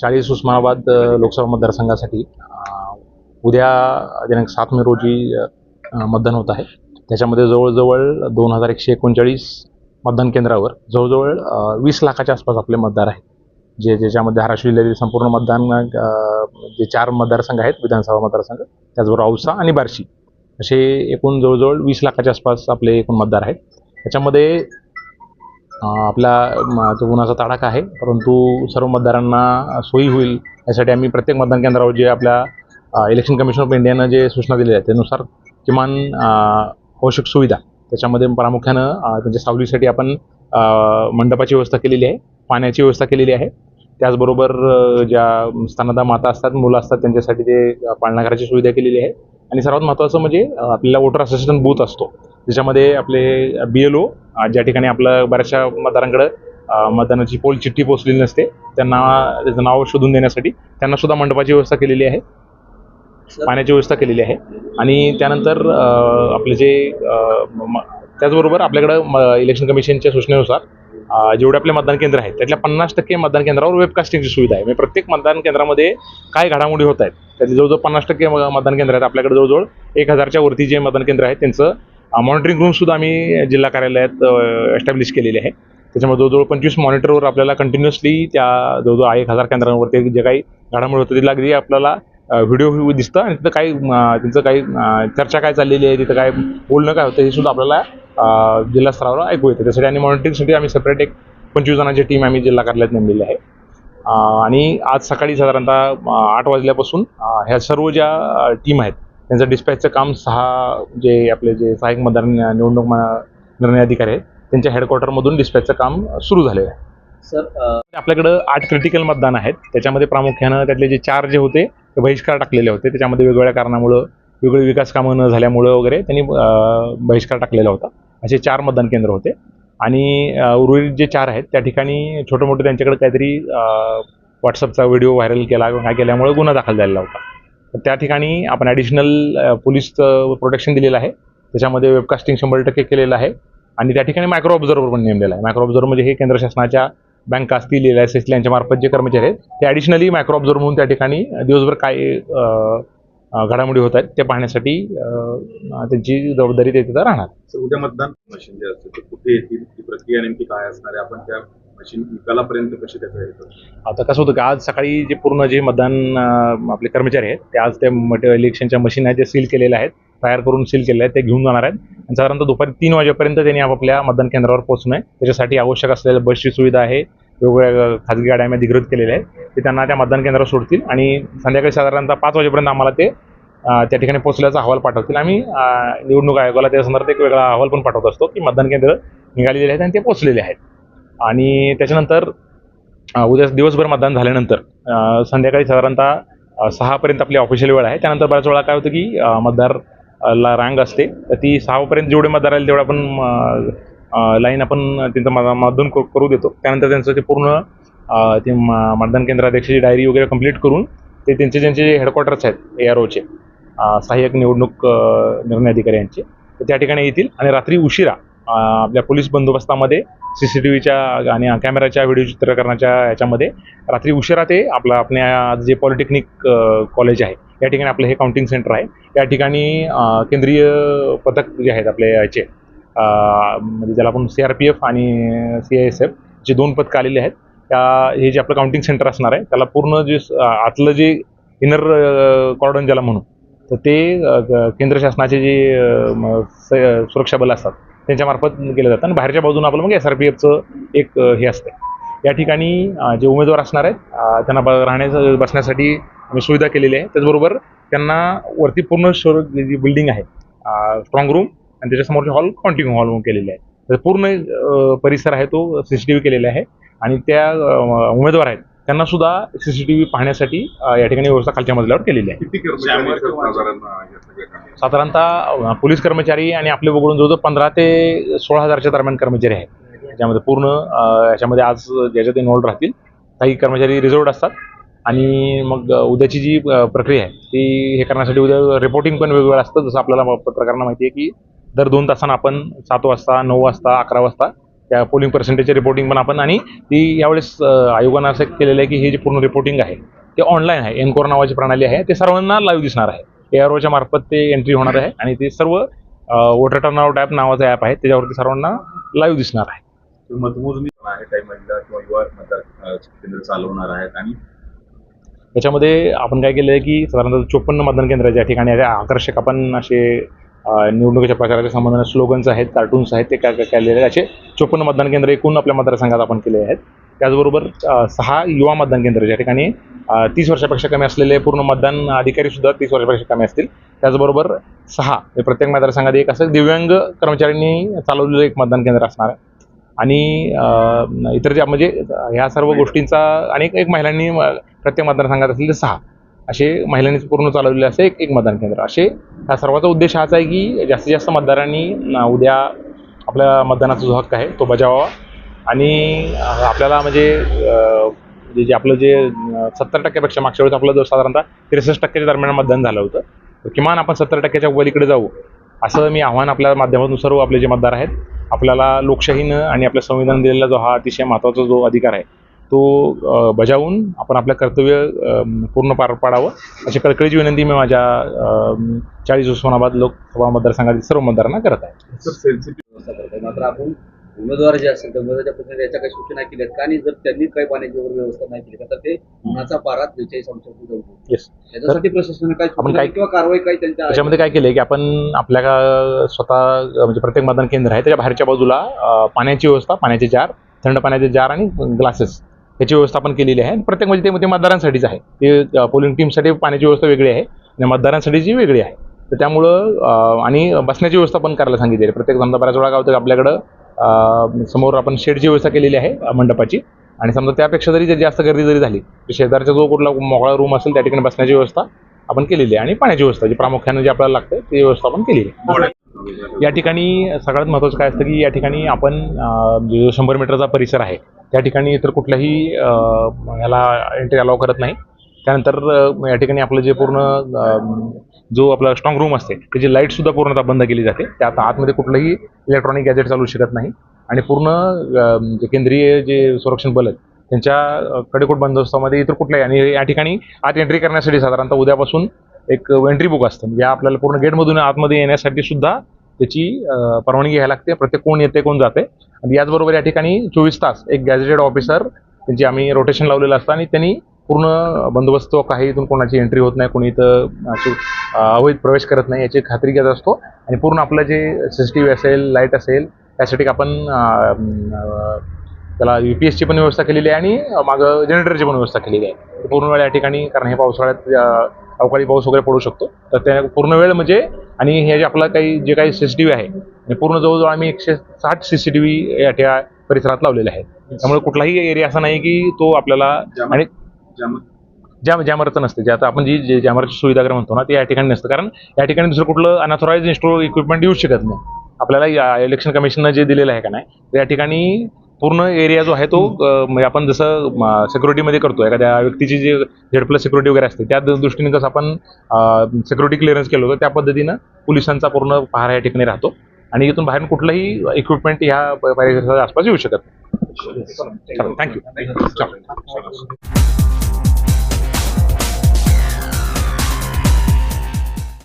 चाळीस उस्मानाबाद लोकसभा मतदारसंघासाठी उद्या दिनांक सात मे रोजी मतदान होत आहे. त्याच्यामध्ये जवळजवळ दोन हजार एकशे एकोणचाळीस मतदान केंद्रावर जवळजवळ वीस लाखाच्या आसपास आपले मतदार आहेत. जे ज्याच्यामध्ये धाराशिव जिल्ह्यातील संपूर्ण मतदान जे चार मतदारसंघ आहेत विधानसभा मतदारसंघ त्याचबरोबर औसा आणि बार्शी. असे एकूण जवळजवळ वीस लाखाच्या आसपास आपले एकूण मतदार आहेत. त्याच्यामध्ये आपला तो जो उन्हाचा तडाखा आहे. परंतु सर्व मतदारांना सोयी होईल यासाठी आम्ही प्रत्येक मतदान केंद्रावर जे आपल्या इलेक्शन कमिशन ऑफ इंडियानं जे सूचना दिलेल्या आहेत त्यानुसार किमान आवश्यक सुविधा त्याच्यामध्ये प्रामुख्यानं त्यांच्या सावलीसाठी आपण मंडपाची व्यवस्था केलेली आहे पाण्याची व्यवस्था केलेली आहे. त्याचबरोबर ज्या स्तनदा माता असतात मुलं असतात त्यांच्यासाठी ते पाळणाघराची सुविधा केलेली आहे. आणि सर्वात महत्त्वाचं म्हणजे आपल्याला वोटर असिस्टंट बूथ असतो. ज्याच्यामध्ये आपले बी एल ओ ज्या ठिकाणी आपलं बऱ्याचशा मतदारांकडे मतदानाची पोल चिठ्ठी पोचलेली नसते त्यांना त्याचं नाव शोधून देण्यासाठी त्यांना सुद्धा मंडपाची व्यवस्था केलेली आहे. पाण्याची व्यवस्था केलेली आहे. आणि त्यानंतर आपले जे त्याचबरोबर आपल्याकडं म इलेक्शन कमिशनच्या सूचनेनुसार जेवढे आपले मतदान केंद्र आहेत त्यातल्या पन्नास टक्के मतदान केंद्रावर वेबकास्टिंगची सुविधा आहे. म्हणजे प्रत्येक मतदान केंद्रामध्ये काय घडामोडी होत आहेत त्यातले जवळजवळ पन्नास टक्के मतदान केंद्र आहेत. आपल्याकडे जवळजवळ एक हजारच्या वरती जे मतदान केंद्र आहेत त्यांचं मॉनिटरिंग रूम सुद्धा आम्ही जिल्हा कार्यालयात एस्टॅब्लिश केलेली आहे. त्याच्यामुळे जवळजवळ पंचवीस मॉनिटरवर आपल्याला कंटिन्युअसली त्या जवळजवळ एक हजार केंद्रांवरती जे काही घडामोडी होतं तिथला अगदी आपल्याला व्हिडिओ दिसतं आणि तिथं काही तिथं त्यांचं काही चर्चा काय चाललेली आहे तिथं काय बोलणं काय होतं हे सुद्धा आपल्याला जिल्हा स्तरावर ऐकू येतं. त्यासाठी आणि मॉनिटरिंगसाठी आम्ही सेपरेट एक पंचवीस जणांची टीम आम्ही जिल्हा कार्यालयात नेमलेली आहे. आणि आज सकाळी साधारणतः आठ वाजल्यापासून ह्या सर्व ज्या टीम आहेत त्यांचं डिस्पॅचचं काम सहा जे आपले जे सहाय्यक मतदार निवडणूक निर्णय अधिकारी आहेत त्यांच्या हेडक्वार्टरमधून डिस्पॅचचं काम सुरू झालेलं आहे. सर आपल्याकडं आठ क्रिटिकल मतदान आहेत. त्याच्यामध्ये प्रामुख्यानं त्यातले जे चार जे होते ते बहिष्कार टाकलेले होते. त्याच्यामध्ये वेगवेगळ्या कारणामुळं वेगवेगळी विकास कामं न झाल्यामुळं वगैरे त्यांनी बहिष्कार टाकलेला होता. असे चार मतदान केंद्र होते. आणि उर्वरित जे चार आहेत त्या ठिकाणी छोटे मोठे त्यांच्याकडे काहीतरी व्हॉट्सअपचा व्हिडिओ व्हायरल केला किंवा काय केल्यामुळे गुन्हा दाखल झालेला होता. तर त्या ठिकाणी आपण ॲडिशनल पोलीसचं प्रोटेक्शन दिलेलं आहे. त्याच्यामध्ये वेबकास्टिंग शंभर टक्के केलेलं आहे. आणि त्या ठिकाणी मायक्रो ऑब्झर्वर पण नेमलेला आहे. मायक्रो ऑब्झर्वर म्हणजे हे केंद्र शासनाच्या बँका असतील एल आय एस यांच्या मार्फत जे कर्मचारी आहेत ते ॲडिशनली मायक्रो ऑब्झर्वर म्हणून त्या ठिकाणी दिवसभर काय घडामोडी होत आहेत ते पाहण्यासाठी त्यांची जबाबदारी ते तिथं राहणार. उद्या मतदान मशीन जे कुठे येतील ती प्रक्रिया नेमकी काय असणार आहे? आपण त्या मशीन निकालापर्यंत कसे त्याचा आता कसं होतं की आज सकाळी जे पूर्ण जे मतदान आपले कर्मचारी आहेत ते आज ते मट इलेक्शनच्या मशीन आहेत जे सील केलेल्या आहेत तयार करून सील केलेले आहेत ते घेऊन जाणार आहेत. आणि साधारणतः दुपारी तीन वाजेपर्यंत त्यांनी आपापल्या मतदान केंद्रावर पोहोचणं आहे. त्याच्यासाठी आवश्यक असलेल्या बसची सुविधा आहे वेगवेगळ्या खाजगी गाड्या आम्ही अधिकृत केलेल्या आहेत. ते त्यांना त्या मतदान केंद्रावर सोडतील आणि संध्याकाळी साधारणतः पाच वाजेपर्यंत आम्हाला ते त्या ठिकाणी पोहोचल्याचा अहवाल पाठवतील. आम्ही निवडणूक आयोगाला त्या संदर्भात एक वेगळा अहवाल पण पाठवत असतो की मतदान केंद्र निघालेले आहेत आणि ते पोहोचलेले आहेत. आणि त्याच्यानंतर उद्या दिवसभर मतदान झाल्यानंतर संध्याकाळी साधारणतः सहापर्यंत आपली ऑफिशियल वेळ आहे. त्यानंतर बऱ्याच वेळा काय होतं की मतदार ला रांग असते. तर ती सहापर्यंत जेवढे मतदार आले तेवढे आपण लाईन आपण त्यांचं म- मतदान करू देतो. त्यानंतर त्यांचं ते पूर्ण ते मतदान केंद्राध्यक्षाची डायरी वगैरे कंप्लीट करून ते त्यांचे ज्यांचे जे हेडक्वार्टर्स आहेत ए आर ओचे सहाय्यक निवडणूक निर्णय अधिकारी यांचे तर त्या ठिकाणी येतील. आणि रात्री उशिरा आपल्या पोलीस बंदोबस्तामध्ये सी सी टी व्हीच्या आणि कॅमेराच्या व्हिडिओ चित्रकरणाच्या याच्यामध्ये रात्री उशिरा ते आपलं आपल्या जे पॉलिटेक्निक कॉलेज आहे या ठिकाणी आपलं हे काउंटिंग सेंटर आहे. या ठिकाणी केंद्रीय पथक जे आहेत आपले याचे म्हणजे ज्याला आपण सी आर पी एफ आणि सी आय एस एफ जे दोन पथकं आलेले आहेत त्या हे जे आपलं काउंटिंग सेंटर असणार आहे त्याला पूर्ण जे आतलं जे इनर कॉर्डन ज्याला म्हणू तर ते केंद्र शासनाचे जे सुरक्षा बल असतात त्यांच्यामार्फत केलं जातं. आणि बाहेरच्या बाजूनं आपलं मग एस आर पी एफचं एक हे असतं. या ठिकाणी जे उमेदवार असणार आहेत त्यांना ब राहण्याचं बसण्यासाठी आम्ही सुविधा केलेली आहे. त्याचबरोबर त्यांना वरती पूर्ण शोर जी बिल्डिंग आहे स्ट्रॉंग रूम आणि त्याच्यासमोरचे हॉल कॉन्टिन्यू हॉल म्हणून केलेले आहे तर पूर्ण परिसर आहे तो सी सी टी व्ही केलेला आहे. आणि त्या उमेदवार आहेत त्यांना सुद्धा सी सी टी व्ही पाहण्यासाठी या ठिकाणी व्यवस्था खालच्या मजल्यावर केलेली आहे? साधारणतः पोलीस कर्मचारी आणि आपले वगळून जवळजवळ पंधरा ते सोळा हजारच्या दरम्यान कर्मचारी आहेत. याच्यामध्ये पूर्ण याच्यामध्ये आज ज्याच्यात इन्व्हॉल्ड राहतील काही कर्मचारी रिझर्वड असतात. आणि मग उद्याची जी प्रक्रिया आहे ती हे करण्यासाठी उद्या रिपोर्टिंग पण वेगवेगळं असतं. जसं आपल्याला पत्रकारांना माहिती आहे की दर दोन तासांना आपण सात वाजता नऊ वाजता अकरा वाजता त्या पोलिंग पर्सेंटेजची रिपोर्टिंग पण आपण आणि ती यावेळेस आयोगानं असं केलेलं आहे की हे जे पूर्ण रिपोर्टिंग आहे ते ऑनलाईन आहे. एनकोर नावाची प्रणाली आहे. ते सर्वांना लाईव्ह दिसणार आहे. ए आर मार्फत ते एंट्री होणार आहे आणि ते सर्व वोटर टर्नआउट ॲप नावाचं ॲप आहे. त्याच्यावरती सर्वांना लाईव्ह दिसणार आहे. मतमोजणी आहे काही महिला किंवा युवा मतदार अं, केंद्र चालवणार आहेत आणि याच्यामध्ये आपण काय केलं आहे की साधारणतः चोपन्न मतदान केंद्राच्या ठिकाणी. आकर्षक आपण असे निवडणुकीच्या प्रचाराच्या संबंधाने स्लोगन्स आहेत कार्टून्स आहेत ते काय काय केलेले आहेत. असे चोपन्न मतदान केंद्र एकूण आपल्या मतदारसंघात आपण केले आहेत. त्याचबरोबर सहा युवा मतदान केंद्र ज्या ठिकाणी तीस वर्षापेक्षा कमी असलेले पूर्ण मतदान अधिकारी सुद्धा तीस वर्षापेक्षा कमी असतील. त्याचबरोबर सहा हे प्रत्येक मतदारसंघात एक असं दिव्यांग कर्मचाऱ्यांनी चालवलेलं एक मतदान केंद्र असणार आहे. आणि इतर ज्या म्हणजे ह्या सर्व गोष्टींचा आणि एक- महिलांनी प्रत्येक मतदारसंघात असलेले सहा असे महिलांनी पूर्ण चालवलेले असे एक एक मतदान केंद्र. असे ह्या सर्वाचा उद्देश हाच आहे की जास्तीत जास्त मतदारांनी उद्या आपल्या मतदानाचा जो हक्क आहे तो बजावावा. आणि आपल्याला म्हणजे जे म्हणजे जे आपलं जे सत्तर टक्क्यापेक्षा मागच्या वेळेस आपलं जो साधारणतः त्रेसष्ट टक्क्याच्या दरम्यान मतदान झालं होतं तर किमान आपण सत्तर टक्क्याच्या वलीकडे जाऊ असं मी आव्हान आपल्या माध्यमातून सर्व आपले जे मतदार आहेत आपल्याला लोकशाहीनं आणि आपल्या संविधान दिलेला जो हा अतिशय महत्त्वाचा जो अधिकार आहे तो बजावून आपण आपलं कर्तव्य पूर्ण पार पाडावं. अशी कळकळीची विनंती मी माझ्या चाळीस उस्मानाबाद लोकसभा मतदारसंघातील सर्व मतदारांना करत आहे. मात्र आपण उमेदवार जे असेल त्या उमेदवाराच्या प्रतिनिधी याच्या काही सूचना केल्यात का? आणि जर त्यांनी काही पाण्याची वगैरे व्यवस्था नाही केली तर ते उन्हाचा पारा त्रेचाळीस अंशाची जाऊ त्याच्यासाठी प्रशासनाने काय आपण काय- किंवा कारवाई काही त्यांच्या त्याच्यामध्ये काय केलं की आपण आपल्या स्वतः म्हणजे प्रत्येक मतदान केंद्र आहे त्याच्या बाहेरच्या बाजूला पाण्याची व्यवस्था पाण्याचे जार थंड पाण्याचे जार आणि ग्लासेस याची व्यवस्था आपण केलेली आहे. आणि प्रत्येक म्हणजे ते- ते मतदारांसाठीच आहे. ते पोलिंग टीमसाठी पाण्याची व्यवस्था वेगळी आहे आणि मतदारांसाठीची वेगळी आहे. तर त्यामुळं आणि बसण्याची व्यवस्था पण करायला सांगितली आहे. प्रत्येक समजा बऱ्याच वेळा काय होतं आपल्याकडं समोर आपण शेडची व्यवस्था केलेली आहे मंडपाची. आणि समजा त्यापेक्षा जरी जर जास्त गर्दी जरी झाली तर शेजारचा जो कुठला मोकळा रूम असेल त्या ठिकाणी बसण्याची व्यवस्था आपण केलेली आहे. आणि पाण्याची व्यवस्था जी प्रामुख्याने जी आपल्याला लागते ती व्यवस्था आपण केलेली आहे. या ठिकाणी सगळ्यात महत्त्वाचं काय असतं की या ठिकाणी आपण जो शंभर मीटरचा परिसर आहे त्या ठिकाणी इतर कुठल्याही याला एंट्री अलाव करत नाही. त्यानंतर या ठिकाणी आपलं जे पूर्ण जो आपला स्ट्रॉंग रूम असते त्याची लाईटसुद्धा पूर्णतः बंद केली जाते. त्या आता आतमध्ये कुठलंही इलेक्ट्रॉनिक गॅजेट चालू शकत नाही. आणि पूर्ण जे केंद्रीय जे संरक्षण बल आहेत त्यांच्या कडेकोट बंदोबस्तामध्ये इतर कुठल्याही आणि या ठिकाणी आत एंट्री करण्यासाठी साधारणतः उद्यापासून एक एंट्री बुक असतं. म्हणजे या आपल्याला पूर्ण गेटमधून आतमध्ये येण्यासाठी सुद्धा त्याची परवानगी घ्यायला लागते. प्रत्येक कोण येते कोण जाते. आणि याचबरोबर या ठिकाणी चोवीस तास एक गॅजेटेड ऑफिसर त्यांची आम्ही रोटेशन लावलेलं असतं आणि त्यांनी पूर्ण बंदोबस्त काही इथून कोणाची एंट्री होत नाही कोणी इथं अवैध प्रवेश करत नाही याची खात्री घेत असतो. आणि पूर्ण आपलं जे सी सी टी व्ही असेल लाइट असेल त्यासाठी आपण त्याला यू पी एसची पण व्यवस्था केलेली आहे आणि मागं जनरेटरची पण व्यवस्था केलेली आहे. पूर्ण वेळ या ठिकाणी कारण हे पावसाळ्यात अवकाळी पाऊस वगैरे पडू शकतो. तर त्या पूर्ण वेळ म्हणजे आणि हे जे आपलं काही जे काही सी सी टी व्ही आहे हे पूर्ण जवळजवळ आम्ही एकशे साठ सी सी टी व्ही या परिसरात लावलेले आहेत. त्यामुळे कुठलाही एरिया असा नाही की तो आपल्याला आणि ज्या जॅमरचं नसते. जे आता आपण जी जे जॅमरची सुविधा म्हणतो ना ते या ठिकाणी नसतं. कारण या ठिकाणी दुसरं कुठलं अनऑथोराइज इन्स्टॉल इक्विपमेंट येऊ शकत नाही. आपल्याला इलेक्शन कमिशननं जे दिलेलं आहे का नाही या ठिकाणी पूर्ण एरिया जो आहे तो म्हणजे आपण जसं सिक्युरिटीमध्ये करतो एखाद्या व्यक्तीची जी झेड प्लस सिक्युरिटी वगैरे असते त्या दृष्टीने कसं आपण सिक्युरिटी क्लिअरन्स केलं होतं त्या पद्धतीनं पोलिसांचा पूर्ण पहारा या ठिकाणी राहतो. आणि इथून बाहेरून कुठलंही इक्विपमेंट ह्या परिसराच्या आसपास येऊ शकत नाही. थँक्यू.